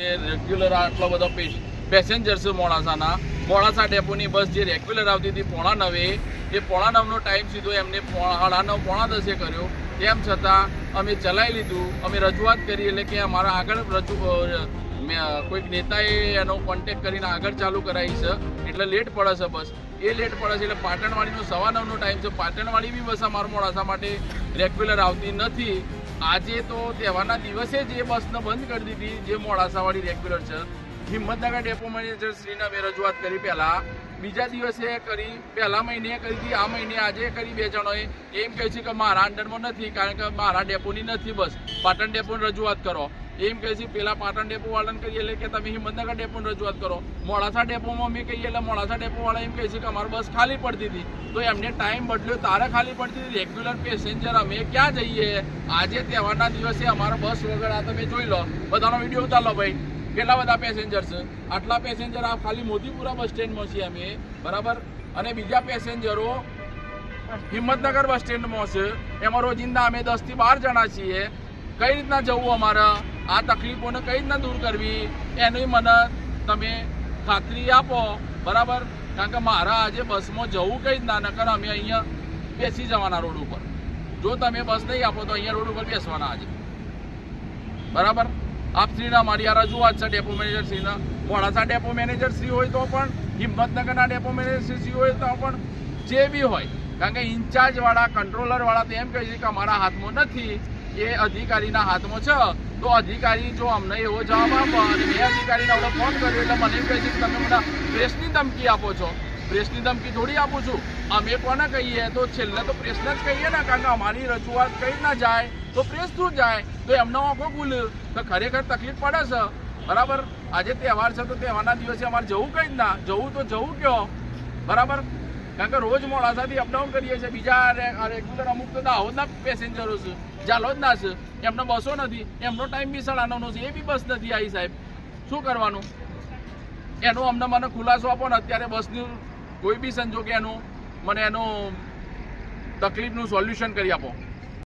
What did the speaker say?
Regular આટલો બધો passenger છે મોડાસાના. મોડાસા ડેપોની બસ જે રેગ્યુલર આવતી હતી પોણા નવે, એ પોણા નવનો ટાઈમ સીધો એમને સાડા નવ, પોણા દસે કર્યો. તેમ છતાં અમે ચલાવી લીધું. અમે રજૂઆત કરી એટલે કે અમારા આગળ રજૂ કોઈક નેતાએ એનો કોન્ટેક કરીને આગળ ચાલુ કરાવી છે. એટલે લેટ પડે છે બસ. એ લેટ પડે છે એટલે પાટણવાડીનો સવા નવનો ટાઈમ છે. પાટણવાડી બી બસ અમારા મોડાસા માટે રેગ્યુલર આવતી નથી. આજે તો તહેવારના દિવસે જ એ બસને બંધ કરી દીધી, જે મોડાસાવાળી રેગ્યુલર છે. હિંમતનગર ડેપો મેનેજર શ્રીને મેં રજૂઆત કરી પહેલાં. બીજા દિવસે કરી, પહેલા મહિને કરી હતી, આ મહિને આજે કરી બે જણોએ. એમ કહે છે કે મારા અંડરમાં નથી, કારણ કે મારા ડેપોની નથી બસ. પાટણ ડેપોની રજૂઆત કરો. એમ કહે છે, પેલા પાટણ ડેપો વાળાને કહીએ એટલે કે તમે હિંમતનગર ડેપોની રજૂઆત કરો. મોડાસા ડેપોમાં અમે કહીએ એટલે મોડાસા ડેપોવાળા એમ કહે છે કે અમારી બસ ખાલી પડતી હતી. તો એમને ટાઈમ બદલ્યો, તારે ખાલી પડતી હતી. રેગ્યુલર પેસેન્જર, અમે ક્યાં જઈએ? આજે તહેવારના દિવસે અમારો બસ વગર આ તમે જોઈ લો. બધાનો વીડિયો ઉતાર લો ભાઈ. કેટલા બધા પેસેન્જર છે? આટલા પેસેન્જર આ ખાલી મોદીપુરા બસ સ્ટેન્ડમાં છીએ અમે. બરાબર? અને બીજા પેસેન્જરો હિંમતનગર બસ સ્ટેન્ડમાં છે. એમાં રોજિંદા અમે દસથી બાર જણા છીએ. કઈ રીતના જવું અમારે? આ તકલીફોને કઈ રીતના દૂર કરવી. એની મને તમે ખાતરી આપો. બરાબર? કારણ કે મારા આજે બસમાં જવું કઈ રીતના નકર અમે અહીંયા બેસી જવાના રોડ ઉપર. જો તમે બસ નહીં આપો તો અહીંયા રોડ ઉપર બેસવાના આજે. બરાબર? આપ શ્રીના મારી આ રજૂઆત છે, ડેપો મેનેજર શ્રીના. મોડાસા ડેપો મેનેજર શ્રી હોય તો પણ, હિંમતનગરના ડેપો મેનેજર શ્રી હોય તો પણ, જે બી હોય. કારણ કે ઇન્ચાર્જવાળા, કંટ્રોલરવાળા કંટ્રોલર વાળા તો એમ કહે છે કે અમારા હાથમાં નથી. એ અધિકારીના હાથમાં છે. તો અધિકારી જો અમને એવો જવાબ આપો અને મેં અધિકારીને આપણે ફોન કર્યો એટલે મને કહે છે કે તમે મને પ્રેસની ધમકી આપો છો. પ્રેસની ધમકી થોડી આપું છું. અમે કોને કહીએ? તો છેલ્લે તો પ્રેસને જ કહીએ ને, કારણ કે અમારી રજૂઆત કઈ ના જાય? તો પ્રેસ થ્રુ જાય? તો એમનો આંખો ભૂલ તો ખરેખર તકલીફ પડે છે. બરાબર? આજે તહેવાર છે, તો તહેવારના દિવસે અમારે જવું કઈ જ ના જવું તો જવું કયો. બરાબર? કારણ કે રોજ મોડાસાથી અપડાઉન કરીએ છીએ. બીજા રેગ્યુલર અમુક તો દાહોદના પેસેન્જરો છે, જાલોદના છે. એમનો બસો નથી, એમનો ટાઈમ બી સાડા નવનો છે. એ બી બસ નથી આવી સાહેબ. શું કરવાનું? એનો અમને મને ખુલાસો આપો ને, અત્યારે બસની કોઈ બી સંજોગે એનું, મને એનું તકલીફનું સોલ્યુશન કરી આપો.